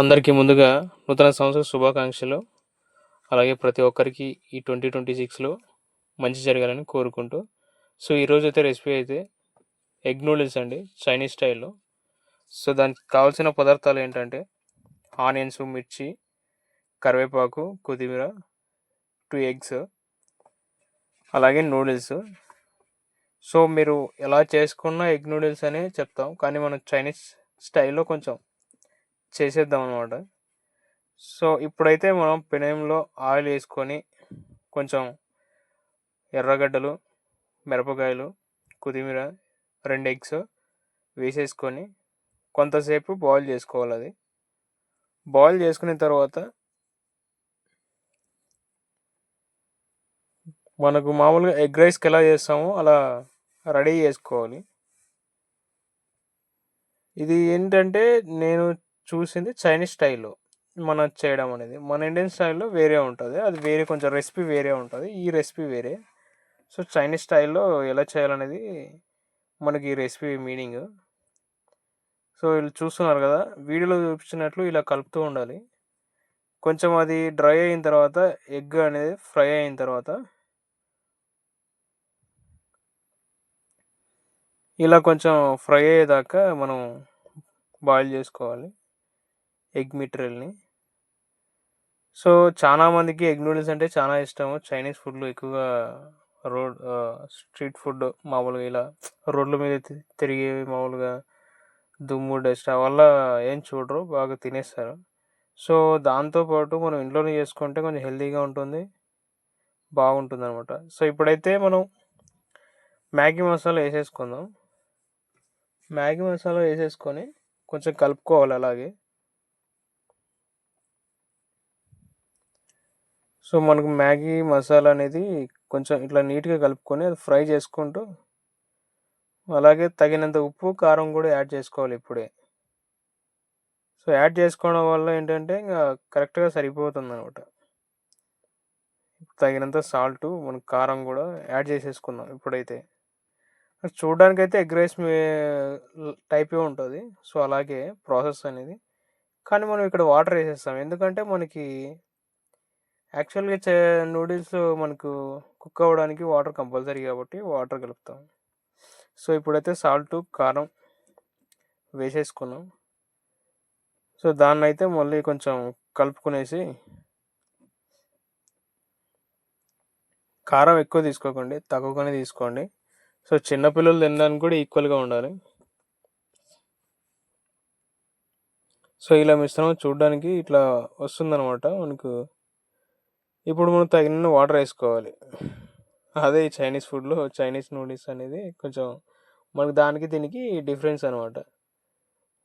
అందరికీ ముందుగా నూతన సంవత్సర శుభాకాంక్షలు. అలాగే ప్రతి ఒక్కరికి ఈ ట్వంటీ ట్వంటీ సిక్స్లో మంచి జరగాలని కోరుకుంటూ. సో ఈరోజు అయితే రెసిపీ అయితే ఎగ్ నూడిల్స్ అండి చైనీస్ స్టైల్లో. సో దానికి కావాల్సిన పదార్థాలు ఏంటంటే ఆనియన్స్ మిర్చి కరివేపాకు కొత్తిమీర టూ ఎగ్స్ అలాగే నూడిల్స్. సో మీరు ఎలా చేసుకున్న ఎగ్ నూడిల్స్ అనే చెప్తాం కానీ మనం చైనీస్ స్టైల్లో కొంచెం చేసేద్దాం అనమాట సో ఇప్పుడైతే మనం పెనంలో ఆయిల్ వేసుకొని కొంచెం ఎర్రగడ్డలు మిరపకాయలు కొత్తిమీర రెండు ఎగ్స్ వేసేసుకొని కొంతసేపు బాయిల్ చేసుకోవాలి అది. బాయిల్ చేసుకున్న తర్వాత మనకు మామూలుగా ఎగ్ రైస్కి ఎలా చేస్తామో అలా రెడీ చేసుకోవాలి. ఇది ఏంటంటే నేను చూసింది చైనీస్ స్టైల్లో మనం చేయడం అనేది. మన ఇండియన్ స్టైల్లో వేరే ఉంటుంది. అది వేరే కొంచెం రెసిపీ వేరే ఉంటుంది. ఈ రెసిపీ వేరే. సో చైనీస్ స్టైల్లో ఎలా చేయాలనేది మనకి ఈ రెసిపీ మీనింగ్. సో వీళ్ళు చూస్తున్నారు కదా వీడియోలో చూపించినట్లు ఇలా కలుపుతూ ఉండాలి. కొంచెం అది డ్రై అయిన తర్వాత ఎగ్ అనేది ఫ్రై అయిన తర్వాత ఇలా కొంచెం ఫ్రై అయ్యేదాకా మనం బాయిల్ చేసుకోవాలి. ఎగ్ మెటీరియల్ని. సో చాలా మందికి ఎగ్ నూడిల్స్ అంటే చాలా ఇష్టము. చైనీస్ ఫుడ్లు ఎక్కువగా రోడ్ స్ట్రీట్ ఫుడ్ మామూలుగా ఇలా రోడ్ల మీద తిరిగేవి మామూలుగా దుమ్ము డస్ట్ వల్ల ఏం చూడరు బాగా తినేస్తారు. సో దాంతోపాటు మనం ఇంట్లోనే చేసుకుంటే కొంచెం హెల్తీగా ఉంటుంది బాగుంటుంది అనమాట సో ఇప్పుడైతే మనం మ్యాగీ మసాలా వేసేసుకుందాం. మ్యాగీ మసాలా వేసేసుకొని కొంచెం కలుపుకోవాలి అలాగే. సో మనకు మ్యాగీ మసాలా అనేది కొంచెం ఇట్లా నీట్గా కలుపుకొని అది ఫ్రై చేసుకుంటూ అలాగే తగినంత ఉప్పు కారం కూడా యాడ్ చేసుకోవాలి ఇప్పుడే. సో యాడ్ చేసుకోవడం వల్ల ఏంటంటే ఇంకా కరెక్ట్గా సరిపోతుంది అనమాట తగినంత సాల్ట్ మనకు కారం కూడా యాడ్ చేసేసుకుందాం ఇప్పుడైతే. చూడడానికి అయితే ఎగ్ రైస్ టైపే ఉంటుంది. సో అలాగే ప్రాసెస్ అనేది. కానీ మనం ఇక్కడ వాటర్ వేసేస్తాం. ఎందుకంటే మనకి యాక్చువల్గా చే నూడిల్స్ మనకు కుక్ అవ్వడానికి వాటర్ కంపల్సరీ కాబట్టి వాటర్ కలుపుతాం. సో ఇప్పుడైతే సాల్ట్ కారం వేసేసుకున్నాం. సో దాన్ని అయితే మళ్ళీ కొంచెం కలుపుకునేసి కారం ఎక్కువ తీసుకోకండి తక్కువగానే తీసుకోండి. సో చిన్నపిల్లలు తినడానికి కూడా ఈక్వల్గా ఉండాలి. సో ఇలా మిశ్రమం చూడడానికి ఇట్లా వస్తుందన్నమాట మనకు ఇప్పుడు మనం తగిన వాటర్ వేసుకోవాలి. అదే చైనీస్ ఫుడ్లో చైనీస్ నూడిల్స్ అనేది కొంచెం మనకు దానికి దీనికి డిఫరెన్స్ అనమాట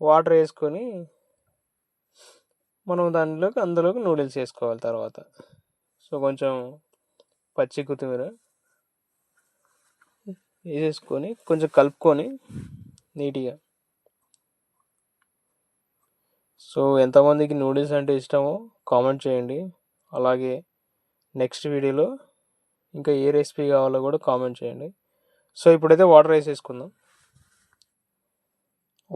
వాటర్ వేసుకొని మనం దానిలోకి అందులోకి నూడిల్స్ వేసుకోవాలి తర్వాత. సో కొంచెం పచ్చి కొత్తిమీర వేసేసుకొని కొంచెం కలుపుకొని నీట్గా. సో ఎంతమందికి నూడిల్స్ అంటే ఇష్టమో కామెంట్ చేయండి. అలాగే నెక్స్ట్ వీడియోలో ఇంకా ఏ రెసిపీ కావాలో కూడా కామెంట్ చేయండి. సో ఇప్పుడైతే వాటర్ వేసేసుకుందాం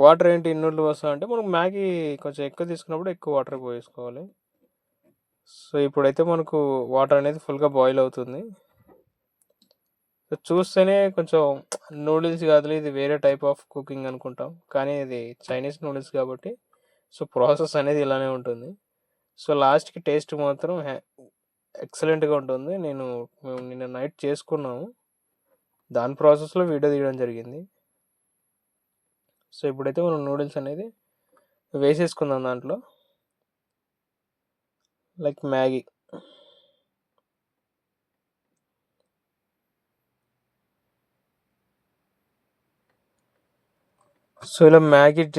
వాటర్ ఏంటి ఇన్నోళ్ళు వస్తా అంటే మనకు మ్యాగీ కొంచెం ఎక్కువ తీసుకున్నప్పుడు ఎక్కువ వాటర్ పోసుకోవాలి సో ఇప్పుడైతే మనకు వాటర్ అనేది ఫుల్గా బాయిల్ అవుతుంది. సో చూస్తేనే కొంచెం నూడిల్స్ కాదు ఇది వేరే టైప్ ఆఫ్ కుకింగ్ అనుకుంటాం. కానీ ఇది చైనీస్ నూడిల్స్ కాబట్టి సో ప్రాసెస్ అనేది ఇలానే ఉంటుంది. సో లాస్ట్కి టేస్ట్ మాత్రం ఎక్సలెంట్గా ఉంటుంది. నేను మేము నిన్న నైట్ చేసుకున్నాము. దాని ప్రాసెస్లో వీడియో తీయడం జరిగింది. సో ఇప్పుడైతే మనం నూడిల్స్ అనేది వేసేసుకుందాం దాంట్లో. Like Maggi. సో ఇలా మ్యాగీ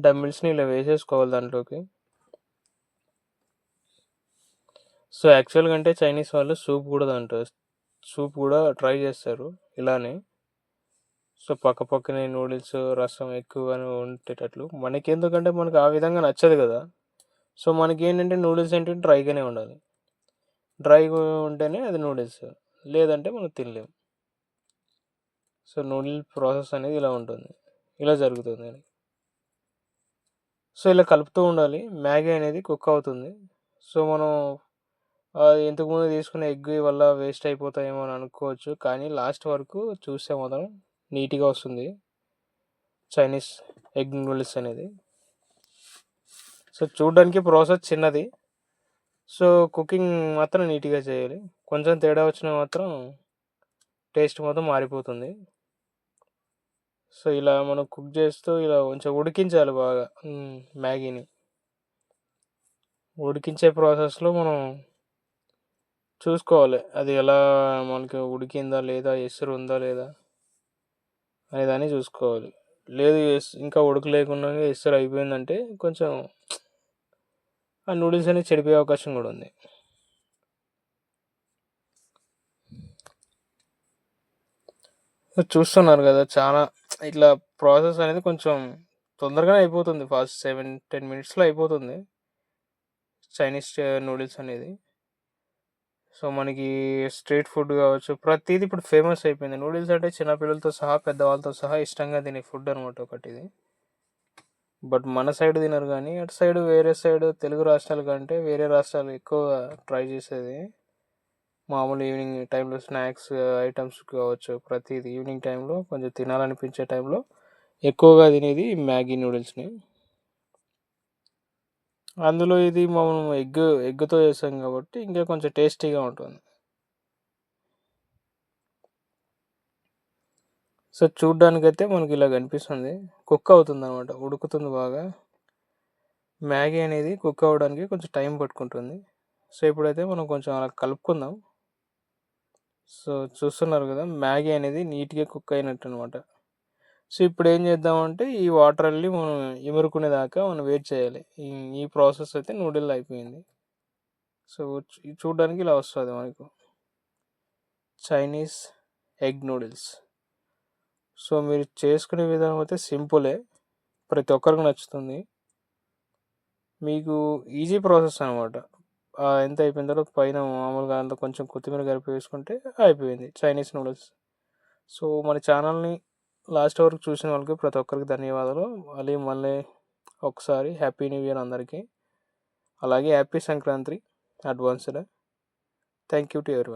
డమ్మిల్స్ని ఇలా వేసేసుకోవాలి దాంట్లోకి. సో యాక్చువల్గా అంటే చైనీస్ వాళ్ళు సూప్ కూడా తింటారు. సూప్ కూడా ట్రై చేస్తారు ఇలానే. సో పక్క పక్కనే నూడిల్స్ రసం ఎక్కువగానే ఉండేటట్లు మనకి ఎందుకంటే మనకు ఆ విధంగా నచ్చదు కదా. సో మనకి ఏంటంటే నూడిల్స్ ఏంటంటే డ్రైగానే ఉండాలి. డ్రైగా ఉంటేనే అది నూడిల్స్. లేదంటే మనం తినలేము సో నూడిల్ ప్రాసెస్ అనేది ఇలా ఉంటుంది. ఇలా జరుగుతుంది సో ఇలా కలుపుతూ ఉండాలి. మ్యాగీ అనేది కుక్ అవుతుంది. సో మనం ఇంతకుముందు తీసుకున్న ఎగ్ వల్ల వేస్ట్ అయిపోతాయేమో అని అనుకోవచ్చు. కానీ లాస్ట్ వరకు చూస్తే మాత్రం నీట్గా వస్తుంది. చైనీస్ ఎగ్ నూడిల్స్ అనేది. సో చూడడానికి ప్రాసెస్ చిన్నది. సో కుకింగ్ మాత్రం నీట్గా చేయాలి. కొంచెం తేడా వచ్చినా మాత్రం టేస్ట్ మొత్తం మారిపోతుంది. సో ఇలా మనం కుక్ చేస్తూ ఇలా కొంచెం ఉడికించాలి బాగా. మ్యాగీని. ఉడికించే ప్రాసెస్లో మనం చూసుకోవాలి. అది ఎలా మనకి ఉడికిందా లేదా ఎసురు ఉందా లేదా అనే దాన్ని చూసుకోవాలి. లేదు ఇంకా ఉడకలేకుండా ఎసురు అయిపోయిందంటే కొంచెం ఆ నూడిల్స్ అనేది చెడిపోయే అవకాశం కూడా ఉంది. చూస్తున్నారు కదా చాలా ఇట్లా ప్రాసెస్ అనేది కొంచెం తొందరగానే అయిపోతుంది. ఫాస్ట్ సెవెన్ టెన్ మినిట్స్లో అయిపోతుంది. చైనీస్ నూడిల్స్ అనేది. సో మనకి స్ట్రీట్ ఫుడ్ కావచ్చు ప్రతిదీ ఇప్పుడు ఫేమస్ అయిపోయింది. నూడిల్స్ అంటే చిన్నపిల్లలతో సహా పెద్దవాళ్ళతో సహా ఇష్టంగా తినే ఫుడ్ అనమాట ఒకటి ఇది బట్ మన సైడ్ తినరు కానీ అటు సైడ్ వేరే సైడ్ తెలుగు రాష్ట్రాల కంటే వేరే రాష్ట్రాలు ఎక్కువ ట్రై చేసేది. మామూలు ఈవినింగ్ టైంలో స్నాక్స్ ఐటమ్స్ కావచ్చు ప్రతిదీ ఈవినింగ్ టైంలో కొంచెం తినాలనిపించే టైంలో ఎక్కువగా తినేది మ్యాగీ నూడిల్స్ని. అందులో ఇది మనం ఎగ్ ఎగ్తో చేస్తాం కాబట్టి ఇంకా కొంచెం టేస్టీగా ఉంటుంది. సో చూడ్డానికైతే మనకి ఇలా కనిపిస్తుంది. కుక్ అవుతుంది అనమాట ఉడుకుతుంది బాగా. మ్యాగీ అనేది కుక్ అవ్వడానికి కొంచెం టైం పట్టుకుంటుంది. సో ఇప్పుడైతే మనం కొంచెం అలా కలుపుకుందాం. సో చూస్తున్నారు కదా మ్యాగీ అనేది నీట్గా కుక్ అయినట్టు అనమాట సో ఇప్పుడు ఏం చేద్దామంటే ఈ వాటర్ వెళ్ళి మనం ఇమురుకునేదాకా మనం వెయిట్ చేయాలి. ఈ ఈ ప్రాసెస్ అయితే నూడిల్ అయిపోయింది. సో చూడడానికి ఇలా వస్తుంది మనకు. Chinese egg noodles. సో మీరు చేసుకునే విధానం అయితే సింపులే. ప్రతి ఒక్కరికి నచ్చుతుంది. మీకు ఈజీ ప్రాసెస్ అనమాట. ఎంత అయిపోయిన తర్వాత పైన మామూలుగా అంత కొంచెం కొత్తిమీర కలిపి వేసుకుంటే అయిపోయింది. Chinese noodles. సో మన ఛానల్ని లాస్ట్ వరకు చూసిన వాళ్ళకి ప్రతి ఒక్కరికి ధన్యవాదాలు. మళ్ళీ మళ్ళీ ఒకసారి హ్యాపీ న్యూ ఇయర్ అందరికీ. అలాగే happy Sankranti advanced thank you to ఎవరి